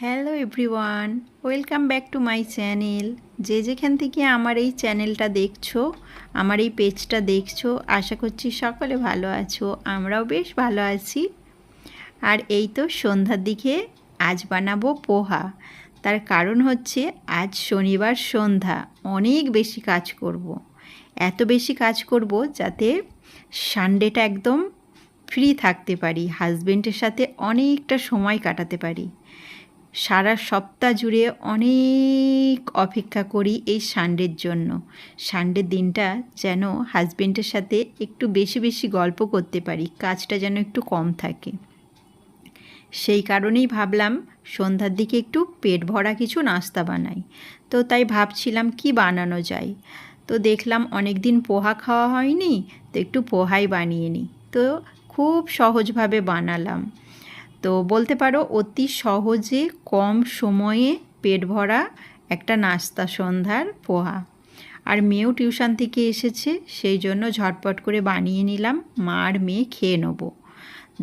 Hello everyone, welcome back to my channel. যে যেখান থেকে আমার এই চ্যানেলটা দেখছ, আমার এই পেজটা দেখছ, আশা করছি সকলে ভালো আছো, আমরাও বেশ ভালো আছি। আর এই তো সন্ধ্যার দিকে আজ বানাবো পোহা। তার কারণ হচ্ছে আজ শনিবার সন্ধ্যা, অনেক বেশি কাজ করব। এত বেশি কাজ করব যাতে সানডেটা একদম ফ্রি থাকতে পারি, হাজবেন্ডের সাথে অনেকটা সময় কাটাতে পারি। সারা সপ্তাহ জুড়ে অনেক অপেক্ষা করি এই সানডের জন্য। সানডের দিনটা যেন হাজবেন্ডের সাথে একটু বেশি বেশি গল্প করতে পারি, কাজটা যেন একটু কম থাকে। সেই কারণেই ভাবলাম সন্ধ্যার দিকে একটু পেট ভরা কিছু নাস্তা বানাই। তো তাই ভাবছিলাম কি বানানো যায়। তো দেখলাম অনেক দিন পোহা খাওয়া হয়নি, তো একটু পোহাই বানিয়ে নিই। তো খুব সহজভাবে বানালাম। তো বলতে পারো অতি সহজে কম সময়ে পেট ভরা একটা নাস্তা সন্ধ্যার পোহা। আর মেয়েও টিউশন থেকে এসেছে, সেই জন্য ঝটপট করে বানিয়ে নিলাম, মা আর মেয়ে খেয়ে নেব।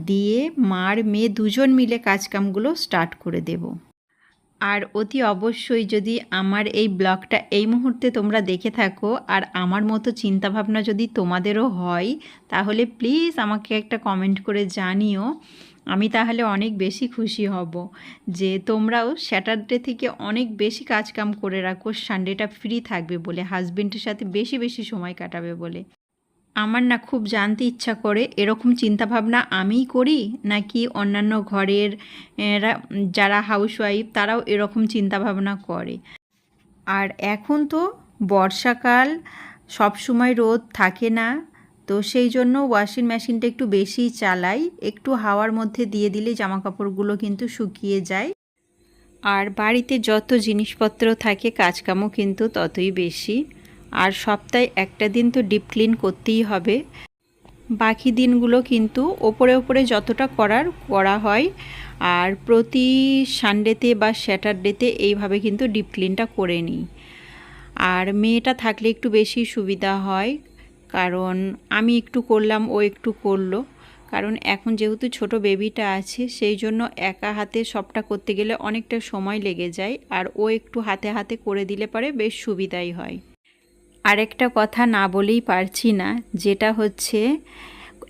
দিয়ে মার মেয়ে দুজন মিলে কাজকামগুলো স্টার্ট করে দেব। আর অতি অবশ্যই যদি আমার এই ব্লগটা এই মুহূর্তে তোমরা দেখে থাকো আর আমার মতো চিন্তাভাবনা যদি তোমাদেরও হয়, তাহলে প্লিজ আমাকে একটা কমেন্ট করে জানিও। আমি তাহলে অনেক বেশি খুশি হব যে তোমরাও স্যাটারডে থেকে অনেক বেশি কাজকাম করে রাখো, সানডেটা ফ্রি থাকবে বলে, হাজবেন্ডের সাথে বেশি বেশি সময় কাটাবে বলে। আমার না খুব জানতে ইচ্ছা করে, এরকম চিন্তাভাবনা আমিই করি? নাকি অন্যান্য ঘরের যারা হাউসওয়াইফ তারাও এরকম চিন্তাভাবনা করে? আর এখন তো বর্ষাকাল সব সময় রোদ থাকে না। তো সেই জন্য ওয়াশিং মেশিনটা একটু বেশিই চালাই, একটু হাওয়ার মধ্যে দিয়ে দিলে জামা কাপড়গুলো কিন্তু শুকিয়ে যায়। আর বাড়িতে যত জিনিসপত্র থাকে, কাজকামও কিন্তু ততই বেশি। আর সপ্তাহে একটা দিন তো ডিপ ক্লিন করতেই হবে। বাকি দিনগুলো কিন্তু ওপরে ওপরে যতটা করার, করা হয়। আর প্রতি সানডেতে বা স্যাটারডেতে এইভাবে কিন্তু ডিপ ক্লিনটা করে নিই। আর মেয়েটা থাকলে একটু বেশি সুবিধা হয়। কারণ আমি একটু করলাম, ও একটু করল। কারণ এখন যেহেতু ছোট বেবিটা আছে, সেই জন্য একা হাতে সবটা করতে গেলে অনেকটা সময় লেগে যায় আর ও একটু হাতে হাতে করে দিলে পারে বেশ সুবিধাই হয়। আরেকটা কথা না বলেই পারছি না, যেটা হচ্ছে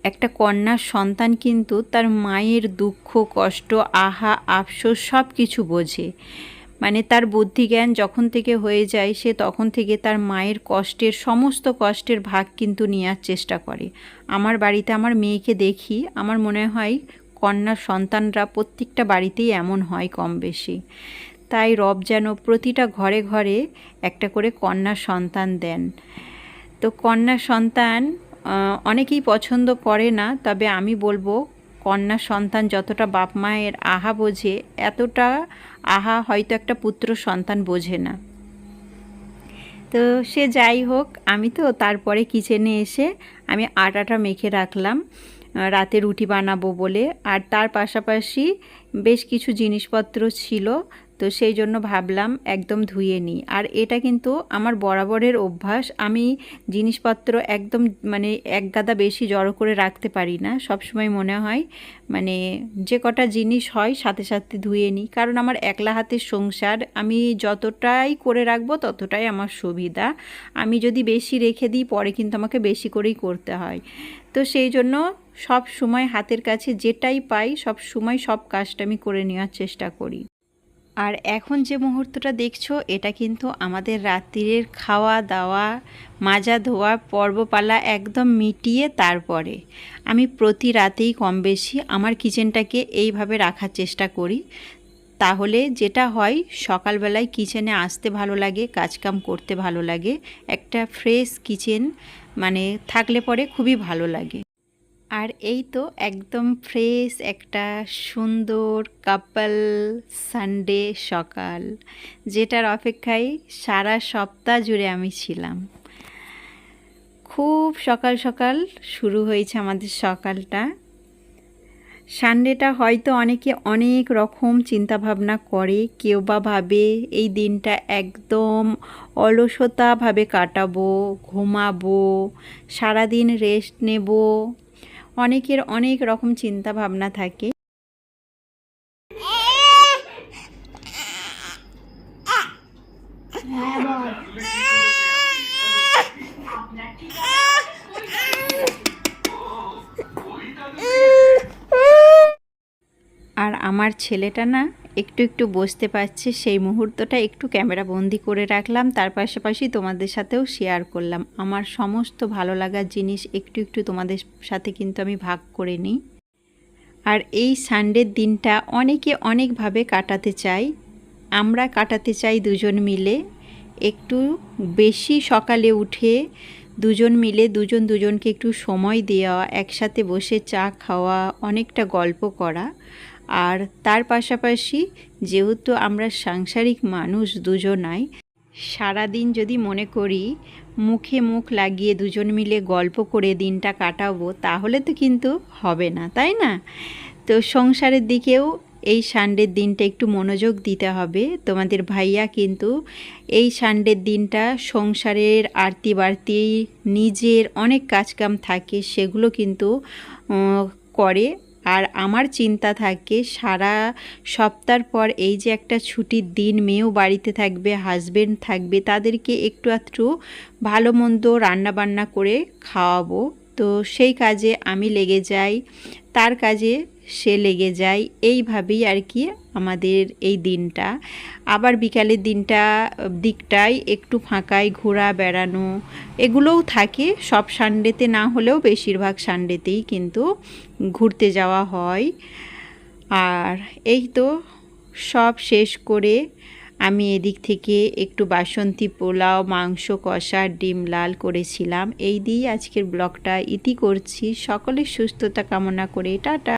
একটা কন্যার সন্তান কিন্তু তার মায়ের দুঃখ, কষ্ট, আহা, আফসোস সব কিছু বোঝে। মানে তার বুদ্ধি জ্ঞান যখন থেকে হয়ে যায়, সে তখন থেকে তার মায়ের কষ্টের, সমস্ত কষ্টের ভাগ কিন্তু নেওয়ার চেষ্টা করে। আমার বাড়িতে আমার মেয়েকে দেখি, আমার মনে হয় কন্যার সন্তানরা প্রত্যেকটা বাড়িতেই এমন হয় কম বেশি তাই রব যেন প্রতিটা ঘরে ঘরে একটা করে কন্যা সন্তান দেন। তো কন্যা সন্তান অনেকেই পছন্দ করে না, তবে আমি বলব কন্যা সন্তান যতটা বাপ মায়ের আহা বোঝে, এতটা আহা হয়তো একটা পুত্র সন্তান বোঝে না। তো সে যাই হোক, আমি তো তারপরে কিচেনে এসে আমি আটাটা মেখে রাখলাম, রাতে রুটি বানাবো বলে। আর তার পাশাপাশি বেশ কিছু জিনিসপত্র ছিল তো সেই জন্য ভাবলাম একদম ধুয়ে নিই। আর এটা কিন্তু আমার বরাবরের অভ্যাস। আমি জিনিসপত্র একদম মানে এক গাদা বেশি জড়ো করে রাখতে পারি না। সব সময় মনে হয় মানে যে কটা জিনিস হয় সাথে সাথে ধুয়ে নিই। কারণ আমার একলা হাতের সংসার, আমি যতটাই করে রাখব ততটাই আমার সুবিধা। আমি যদি বেশি রেখে দিই, পরে কিন্তু আমাকে বেশি করেই করতে হয়। তো সেই জন্য সব সময় হাতের কাছে যেটাই পাই সব সময় সব কাজটা আমি করে নেওয়ার চেষ্টা করি। আর এখন যে মুহূর্তটা দেখছ, এটা কিন্তু আমাদের রাত্রির খাওয়া দাওয়া, মাজা ধোয়া, পর্বপালা একদম মিটিয়ে তারপরে। আমি প্রতি রাতেই কম বেশি আমার কিচেনটাকে এইভাবে রাখার চেষ্টা করি। তাহলে যেটা হয়, সকালবেলায় কিচেনে আসতে ভালো লাগে, কাজকাম করতে ভালো লাগে, একটা ফ্রেশ কিচেন মানে থাকলে পরে খুবই ভালো লাগে। আর এই তো একদম ফ্রেশ একটা সুন্দর কাপল সানডে সকাল, যেটার অপেক্ষায় সারা সপ্তাহ জুড়ে আমি ছিলাম। খুব সকাল সকাল শুরু হয়েছে আমাদের সকালটা। সানডেটা হয়তো অনেকে অনেক রকম চিন্তাভাবনা করে, কেউ বা ভাবে এই দিনটা একদম অলসতাভাবে কাটাবো, ঘুমাবো, সারাদিন রেস্ট নেব অনেকের অনেক রকম চিন্তা ভাবনা থাকে। আর আমার ছেলেটা না একটু একটু বসতে পারছে, সেই মুহূর্তটা একটু ক্যামেরা বন্দি করে রাখলাম, তার পাশাপাশি তোমাদের সাথেও শেয়ার করলাম। আমার সমস্ত ভালো লাগার জিনিস একটু একটু তোমাদের সাথে কিন্তু আমি ভাগ করে নিই। আর এই সানডের দিনটা অনেকে অনেকভাবে কাটাতে চাই আমরা কাটাতে চাই দুজন মিলে। একটু বেশি সকালে উঠে দুজন মিলে, দুজন দুজনকে একটু সময় দেওয়া, একসাথে বসে চা খাওয়া, অনেকটা গল্প করা। আর তার পাশাপাশি যেহেতু আমরা সাংসারিক মানুষ দুজনাই, সারাদিন যদি মনে করি মুখে মুখ লাগিয়ে দুজন মিলে গল্প করে দিনটা কাটাবো, তাহলে তো কিন্তু হবে না, তাই না? তো সংসারের দিকেও এই সানডের দিনটা একটু মনোযোগ দিতে হবে। তোমাদের ভাইয়া কিন্তু এই সানডের দিনটা সংসারের আরতি বাড়তি নিজের অনেক কাজকাম থাকে, সেগুলো কিন্তু করে। আর আমার চিন্তা থাকে, সারা সপ্তাহ পর এই যে একটা ছুটির দিন, মেয়েও বাড়িতে থাকবে হাজবেন্ড থাকবে, তাদেরকে একটু আধটু ভালো মন্দ রান্নাবান্না করে খাওয়াবো। তো সেই কাজে আমি লেগে যাই, তার কাজে সে লেগে যায়। এইভাবেই আর কি আমাদের এই দিনটা। আবার বিকালের দিনটা, দিকটাই একটু ফাঁকায় ঘোরা, বেড়ানো এগুলোও থাকে। সব সানডেতে না হলেও বেশিরভাগ সানডেতেই কিন্তু ঘুরতে যাওয়া হয়। আর এই তো সব শেষ করে আমি এদিক থেকে একটু বাসন্তী পোলাও, মাংস কষা, ডিম লাল করেছিলাম। এই দিয়েই আজকের ব্লগটা ইতি করছি। সকলের সুস্থতা কামনা করে। টাটা।